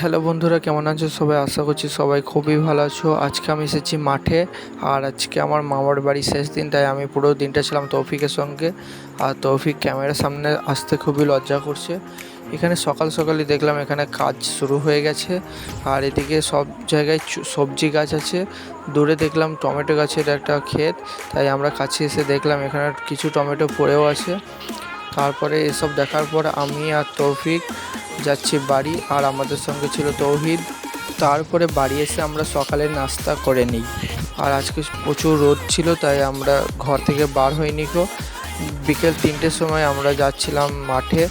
Hello বন্ধুরা, কেমন আছো সবাই? আশা করছি সবাই খুবই ভালো আছো। আজকে আমি এসেছি মাঠে আর আজকে আমার মামার বাড়ির শেষ দিন, তাই আমি পুরো দিনটা ছিলাম তৌফিকের সঙ্গে। আর তৌফিক ক্যামেরার সামনে আসতে খুবই লজ্জা করছে। এখানে সকাল সকালই দেখলাম এখানে কাজ শুরু হয়ে গেছে। আর এদিকে সব জায়গায় সবজি গাছ আছে। দূরে দেখলাম টমেটো গাছের একটা ক্ষেত, তাই আমরা কাছে এসে দেখলাম এখানে কিছু টমেটো পড়েও আছে। তারপরে এসব দেখার পর আমি আর তৌফিক যাচ্ছি বাড়ি, আর আমাদের সঙ্গে ছিল তৌহিদ। তারপরে বাড়ি এসে আমরা সকালে নাস্তা করে নিই। আর আজকে প্রচুর রোদ ছিল, তাই আমরা ঘর থেকে বার হইনি গো। বিকেল তিনটের সময় আমরা যাচ্ছিলাম মাঠে।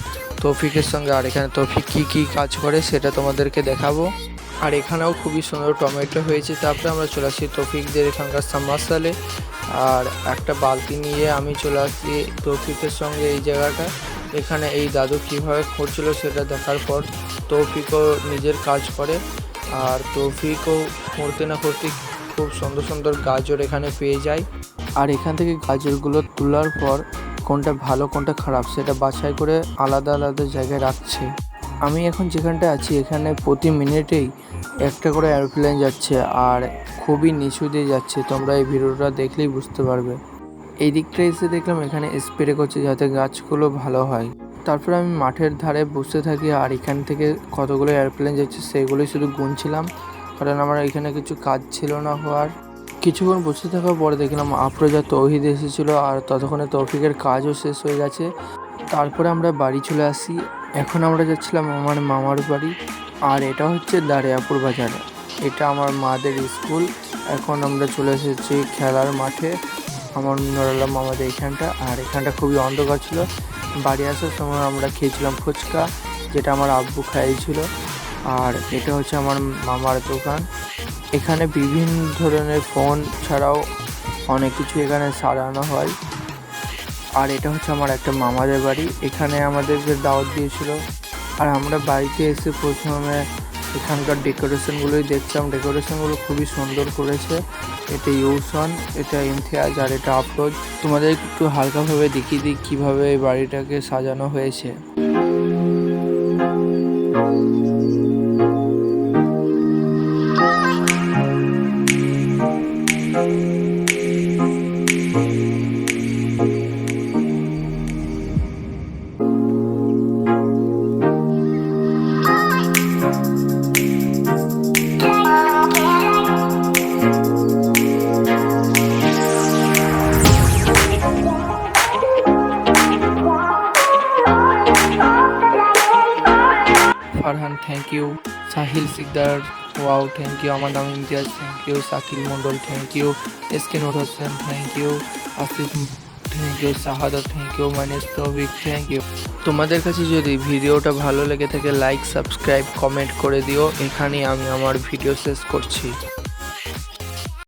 তৌফিকের সঙ্গে, আর এখানে তৌফিক কী কী কাজ করে সেটা তোমাদেরকে দেখাবো। আর এখানেও খুবই সুন্দর টমেটো হয়েছে। তারপরে আমরা চলে আসি তৌফিকদের এখানকার সামাসালে আর একটা বালতি নিয়ে আমি চলে আসি তৌফিকের সঙ্গে এই জায়গাটা। এখানে এই দাদু কীভাবে করছিল সেটা দেখার পর তৌফিকও নিজের কাজ করে। আর তৌফিকও করতে না করতে খুব সুন্দর সুন্দর গাজর এখানে পেয়ে যায়। আর এখান থেকে গাজরগুলো তোলার পর কোনটা ভালো কোনটা খারাপ সেটা বাছাই করে আলাদা আলাদা জায়গায় রাখছে। আমি এখন যেখানটা আছি, এখানে প্রতি মিনিটেই একটা করে এরোপ্লেন যাচ্ছে আর খুবই নিচু দিয়ে যাচ্ছে। তোমরা এই ভিডিওটা দেখলেই বুঝতে পারবে। এই দিকটা এসে দেখলাম এখানে স্প্রে করছে যাতে গাছগুলো ভালো হয়। তারপর আমি মাঠের ধারে বসে থাকি আর এখান থেকে কতগুলো এয়ারপ্লেন যাচ্ছে সেগুলোই শুধু গুনছিলাম। কারণ আমার এখানে কিছু কাজ ছিল না হওয়ার। কিছুক্ষণ বসে থাকার পরে দেখলাম আফরোজা তৌহিদ এসেছিল আর ততক্ষণে তৌফিকের কাজও শেষ হয়ে গেছে। তারপরে আমরা বাড়ি চলে আসি। এখন আমরা যাচ্ছিলাম আমার মামার বাড়ি, আর এটা হচ্ছে দারিয়াপুর বাজার। এটা আমার মাদের স্কুল। এখন আমরা চলে এসেছি খেলার মাঠে, আমার নড়ালাম আমাদের এখানটা। আর এখানটা খুবই অন্ধকার ছিল। বাড়ি আসার সময় আমরা খেয়েছিলাম ফুচকা, যেটা আমার আব্বু খাইয়েছিল। আর এটা হচ্ছে আমার মামার দোকান। এখানে বিভিন্ন ধরনের ফোন ছাড়াও অনেক কিছু এখানে সারানো হয়। আর এটা হচ্ছে আমার একটা মামাদের বাড়ি। এখানে আমাদেরকে দাওয়াত দিয়েছিল। আর আমরা বাড়িতে এসে প্রথমে এখানকার ডেকোরেশনগুলোই দেখছিলাম ডেকোরেশনগুলো খুবই সুন্দর করেছে। এটা ইউসন, এটা ইনথিয়াজ আর এটা আফরোজ। তোমাদের একটু হালকাভাবে দেখিয়ে দিই কীভাবে এই বাড়িটাকে সাজানো হয়েছে। Farhan thank you Sahil Sikdar wow thank you আমার নাম Imtiaz thank you Sakil Mondal thank you S K Nur Hossain thank you Asif thank you Shahada thank you মানে তৌফিক থ্যাংক ইউ তোমাদের কাছে যদি ভিডিওটা ভালো লেগে থাকে লাইক সাবস্ক্রাইব কমেন্ট করে দিও। এখানেই আমি আমার ভিডিও শেষ করছি।